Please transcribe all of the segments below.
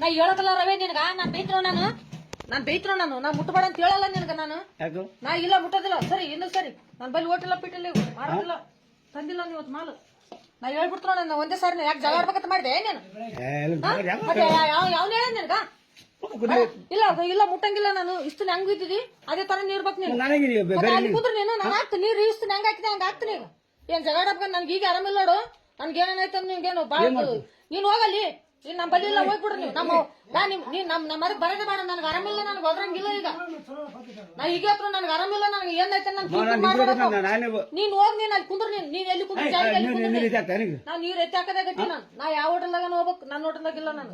ಹೇಳಕಲ್ಲ ರವೆ ನಿನಗ ನಾನ್ ಬೈತ್ರೋ ನಾನು? ನಾನ್ ಬೈತ್ರೋ ನಾನು? ನಾ ಮುಟ್ಟಬೇಡ ಅಂತ ಹೇಳಲ್ಲ ನಿನಗ ನಾನು? ಯಾಕೆ? ನಾ ಇಲ್ಲ ಮುಟ್ಟೋದಿಲ್ಲ. ಸರಿ ಇನ್ನು ಸರಿ. ನನ್ ಬಲ್ಲಿ ಓಟಿಲ್ಲ ಪಿಟ್ಟಿಲ್ಲ ಇವು. ತಂದಿಲ್ಲ ನೀವು ಇವತ್ತು ಮಾಲು. ನಾ ಹೇಳ್ಬಿಡ್ತಾನ ನಾನು ಒಂದೇ ಸಾರಿ ಯಾಕೆ ಜಗಳ ಆಡ್ಬೇಕಂತ ಮಾಡಿದೆ? ನೀನು? ಏ, ಇಲ್ಲ, ಯಾಕೆ? ಮತ್ತೆ ಯಾವ ಯಾವ್ನ ಹೇಳ ನಿನಗ? ಇಲ್ಲ ಅದು ಇಲ್ಲ ಮುಟ್ಟಂಗಿಲ್ಲ ನಾನು. ಇಷ್ಟು ಹೆಂಗ್ ಬಿದ್ದಿದಿ ಅದೇ ತರ ನೀರ್ ಬೇಕು ನೀನು ನನಗೆ ನೀವು ಬೆ- ಮತ್ತೆ ಅಲ್ಲಿ ಕೂತ್ರು ನೀನು ನಾನು ಹಾಕ್ತೀನಿ. ನೀರು ಇಷ್ಟು ಹೆಂಗ್ ಹಾಕಿದೆ ಹಂಗ ಹಾಕ್ತೀನಿ ಈಗ. ಏನ್ ಜಗಳ ಆಡ್ಬೇಕು ನನ್ಗೆ ಈಗ ಆರಾಮಿಲ್ಲ ನೋಡು. ನನ್ಗೆ ಏನಾಯ್ತು ನಿನ್ಗೇನು? ಬಾಳ ನೀನ್ ಹೋಗಲ್ಲಿ. ನೀನ್ ನಮ್ಮ ಬಲ್ಲಿ ಇಲ್ಲ ಹೋಗ್ಬಿಡ್ರಿ ನೀವು. ನಮ್ಮ ನಾ ನಿಮ್ ನೀನ್ ನಮ್ ನಮ್ಮ ಮನೆಗೆ ಬರೋದೇ ಬೇಡ. ನನ್ಗೆ ಆರಾಮಿಲ್ಲ ನನ್ಗೆ ಒದ್ರಂಗಿಲ್ಲ ಈಗ. ನಾ ಈಗ ಹತ್ರ ನನ್ಗೆ ಆರಾಮಿಲ್ಲ ನನ್ಗೆ ಏನಾಯ್ತು ನನ್ಗೆ ನಾನು ಹೋಗ್ ನೀನ್ ಅಲ್ಲಿ ಕುಂದ್ರ ನೀನ್ ನೀನ್ ಎಲ್ಲಿ ಕುಂದ್ರ? ಎಲ್ಲಿ? ನಾ ನೀರ್ ಎತ್ತಿ ಹಾಕದೇ ಗಟ್ಟಿ ನಾನು. ನಾ ಯಾವ ಹೋಟೆಲ್ದಾಗ ಹೋಗ್ಬೇಕು. ನನ್ನ ಹೋಟೆಲ್ದಾಗಿಲ್ಲ ನಾನು.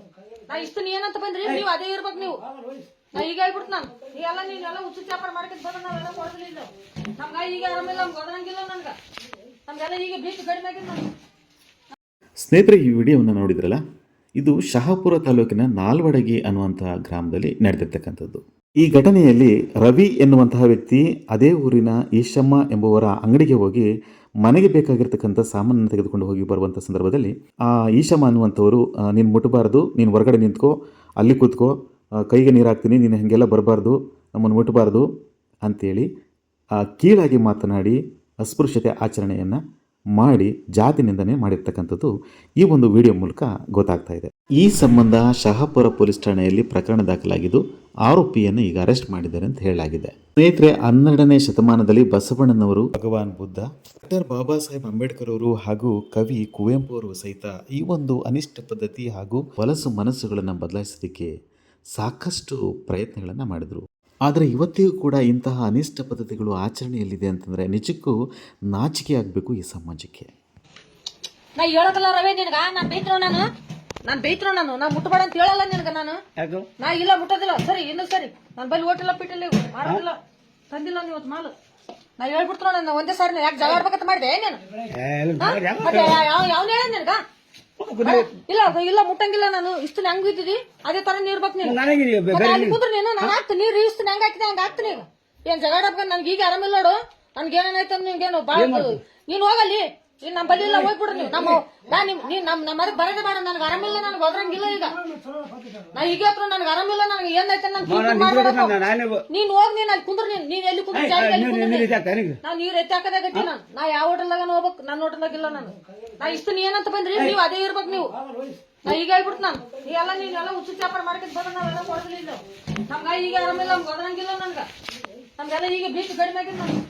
ನಾ ಇಷ್ಟು ನೀ ಏನಂತ ಬಂದ್ರಿ? ನೀವು ಅದೇ ಇರ್ಬೇಕು ನೀವು. ನಾ ಈಗ ಹೇಳ್ಬಿಡ್ತು ನಾನು. ನೀವೆಲ್ಲ ನೀವೆಲ್ಲ ಹುಚ್ಚು ಚಾಪರ್ ಮಾಡ್ಕೊಂಡ್ ಬಂದ ನಾವೆಲ್ಲ ಕೊಡಲಿಲ್ಲ ನಮ್ಗ ಈಗ ಆರಾಮಿಲ್ಲ ನಮ್ಗೆ ಒದರಂಗಿಲ್ಲ ನನ್ಗ. ನಮ್ಗೆಲ್ಲ ಈಗ ಬೀಚ್ ಕಡಿಮೆ ಆಗಿಲ್ಲ ಸ್ನೇಹಿತರೆ ಈ ವಿಡಿಯೋವನ್ನು ನೋಡಿದ್ರಲ್ಲ? ಇದು ಶಹಾಪುರ ತಾಲೂಕಿನ ನಾಲ್ವಡಗಿ ಅನ್ನುವಂತಹ ಗ್ರಾಮದಲ್ಲಿ ನಡೆದಿರ್ತಕ್ಕಂಥದ್ದು. ಈ ಘಟನೆಯಲ್ಲಿ ರವಿ ಎನ್ನುವಂತಹ ವ್ಯಕ್ತಿ ಅದೇ ಊರಿನ ಈಶಮ್ಮ ಎಂಬುವರ ಅಂಗಡಿಗೆ ಹೋಗಿ ಮನೆಗೆ ಬೇಕಾಗಿರ್ತಕ್ಕಂಥ ಸಾಮಾನನ್ನು ತೆಗೆದುಕೊಂಡು ಹೋಗಿ ಬರುವಂಥ ಸಂದರ್ಭದಲ್ಲಿ, ಆ ಈಶಮ್ಮ ಅನ್ನುವಂಥವರು ನೀನು ಮುಟ್ಟಬಾರ್ದು ನೀನು ಹೊರಗಡೆ ನಿಂತ್ಕೋ, ಅಲ್ಲಿ ಕೂತ್ಕೋ ಕೈಗೆ ನೀರು ಹಾಕ್ತೀನಿ, ನೀನು ಹಾಗೆಲ್ಲ ಬರಬಾರ್ದು, ನಮ್ಮನ್ನು ಮುಟ್ಟಬಾರ್ದು ಅಂಥೇಳಿ ಕೀಳಾಗಿ ಮಾತನಾಡಿ ಅಸ್ಪೃಶ್ಯತೆ ಆಚರಣೆಯನ್ನು ಮಾಡಿ ಜಾತಿ ನಿಂದನೆ ಮಾಡಿರ್ತಕ್ಕಂಥದ್ದು ಈ ಒಂದು ವಿಡಿಯೋ ಮೂಲಕ ಗೊತ್ತಾಗ್ತಾ ಇದೆ. ಈ ಸಂಬಂಧ ಶಹಾಪುರ ಪೊಲೀಸ್ ಠಾಣೆಯಲ್ಲಿ ಪ್ರಕರಣ ದಾಖಲಾಗಿದ್ದು ಆರೋಪಿಯನ್ನು ಈಗ ಅರೆಸ್ಟ್ ಮಾಡಿದ್ದಾರೆ ಅಂತ ಹೇಳಲಾಗಿದೆ. ಸ್ನೇಹಿತರೆ, ಹನ್ನೆರಡನೇ ಶತಮಾನದಲ್ಲಿ ಬಸವಣ್ಣನವರು ಭಗವಾನ್ ಬುದ್ಧ, ಡಾಕ್ಟರ್ ಬಾಬಾ ಸಾಹೇಬ್ ಅಂಬೇಡ್ಕರ್ ಅವರು ಹಾಗೂ ಕವಿ ಕುವೆಂಪು ಅವರು ಸಹಿತ ಈ ಒಂದು ಅನಿಷ್ಟ ಪದ್ಧತಿ ಹಾಗೂ ಹೊಲಸು ಮನಸ್ಸುಗಳನ್ನು ಬದಲಾಯಿಸೋದಕ್ಕೆ ಸಾಕಷ್ಟು ಪ್ರಯತ್ನಗಳನ್ನು ಮಾಡಿದರು. ಆದರೆ ಇವತ್ತಿಗೂ ಕೂಡ ಇಂತಹ ಅನಿಷ್ಟ ಪದ್ಧತಿಗಳು ಆಚರಣೆಯಲ್ಲಿದೆ ಅಂತಂದರೆ ನಿಜಕ್ಕೂ ನಾಚಿಕೆ ಆಗಬೇಕು ಈ ಸಮಾಜಕ್ಕೆ. ನಾ ಹೇಳಕಲ್ಲ ರವೆ ನಿನಗ? ನಾನ್ ಬೈತ್ರೋ ನಾನು? ನಾನ್ ಬೈತ್ರೋ ನಾನು? ನಾ ಮುಟ್ಟಬೇಡ ಅಂತ ಹೇಳಲ್ಲ ನಿನಗ ನಾನು? ಯಾಕೆ? ನಾ ಇಲ್ಲ ಮುಟ್ಟೋದಿಲ್ಲ. ಸರಿ ಇನ್ನು ಸರಿ. ನನ್ನ ಬಲ್ಲಿ ಓಟಿಲ್ಲ ಪಿಟ್ಟಿಲ್ಲ ಮಾರೋದಿಲ್ಲ ತಂದಿಲ್ಲ ನೀವು ಇವತ್ತು ಮಾಲು. ನಾ ಹೇಳ್ಬಿಡ್ತಾನ ನಾನು ಒಂದೇ ಸಾರಿ ಯಾಕೆ ಜಗಳ ಆಡ್ಬೇಕಂತ ಮಾಡಿದೆ? ನೀನು? ಯಾವ್ ಹೇಳ ನಿನಗ? ಇಲ್ಲ ಇಲ್ಲ ಮುಟ್ಟಂಗಿಲ್ಲ ನಾನು. ಇಷ್ಟು ಹೆಂಗ್ ಬಿದ್ದಿದಿ ಅದೇ ತರ ನೀರ್ ಬೇಕು ನೀನು. ನನಗೆ ಬೆ- ಮತ್ತೆ ಅಲ್ಲಿ ನೀನು ನಾನು ಹಾಕ್ತೀನಿ. ನೀರು ಇಷ್ಟು ಹೆಂಗ್ ಹಾಕಿದೆ ಹಂಗ ಹಾಕ್ತೀನಿ ಈಗ. ಏನ್ ಜಗಾಡ ಆಡ್ಬೇಕು ನನ್ಗೆ ಈಗ ಆರಾಮಿಲ್ಲ ನೋಡು. ನನ್ಗೆ ಏನಾಯ್ತು ನಿನ್ಗೇನು ಬಾಳ ನೀನ್ ಹೋಗಲ್ಲಿ. ನೀನ್ ನಮ್ಮ ಬಲ್ಲಿ ಇಲ್ಲ ಹೋಗ್ಬಿಡ್ರಿ ನೀವು. ನಮ್ಮ ನಾ ನಿಮ್ ನೀ ನಮ್ ನಮ್ಮ ಮರಕ್ ಬರೋದೇ ಬೇಡ ನನ್ಗೆ ಆರಾಮಿಲ್ಲ ನನ್ಗೆ ಒದ್ರಂಗಿಲ್ಲ ಈಗ. ನಾ ಈಗ ಹತ್ರ ನನ್ಗೆ ಆರಾಮಿಲ್ಲ ನನಗೆ ಏನಾಯ್ತು ನನ್ಗೆ ನಾನು. ನಾನು, ನಾನೇ ನೀನ್ ಹೋಗ್ ನೀನ್ ಅಲ್ಲಿ ಕುಂದ್ರ ನೀನ್ ನೀನ್ ಎಲ್ಲಿ ಕುಂದ್ರ ನೀನು- ನೀನು. ನೀನ್? ನೀರ್ ಎತ್ತಿ ಹಾಕದೇ ಗಟ್ಟಿ ನಾನು. ನಾ ಯಾವ ಹೋಟೆಲ್ದಾಗ ಹೋಗ್ಬೇಕು? ನನ್ನ ಹೋಟೆಲ್ದಾಗಿಲ್ಲ ನಾನು. ನಾ ಇಷ್ಟು ನೀ ಏನಂತ ಬಂದ್ರಿ? ನೀವು ಅದೇ ಇರ್ಬೇಕು ನೀವು. ನಾ ಈಗ ಹೇಳ್ಬಿಡ್ತು ನಾನು. ಎಲ್ಲ ನೀವೆಲ್ಲ ಹುಚ್ಚು ಚಾಪರ್ ಮಾಡ್ಕೊಂಡು ಬರೋ ನಾವೆಲ್ಲ ಕೊಡಲಿಲ್ಲ ನಮ್ಗ ಈಗ ಆರಾಮಿಲ್ಲ ನಮ್ಗೆ ಒದರಂಗಿಲ್ಲ ನನ್ಗ. ನಮ್ಗೆಲ್ಲ ಈಗ ಬೀಚ್ ಕಡಿಮೆ ಆಗಿಲ್ಲ ನನ್ಗೆ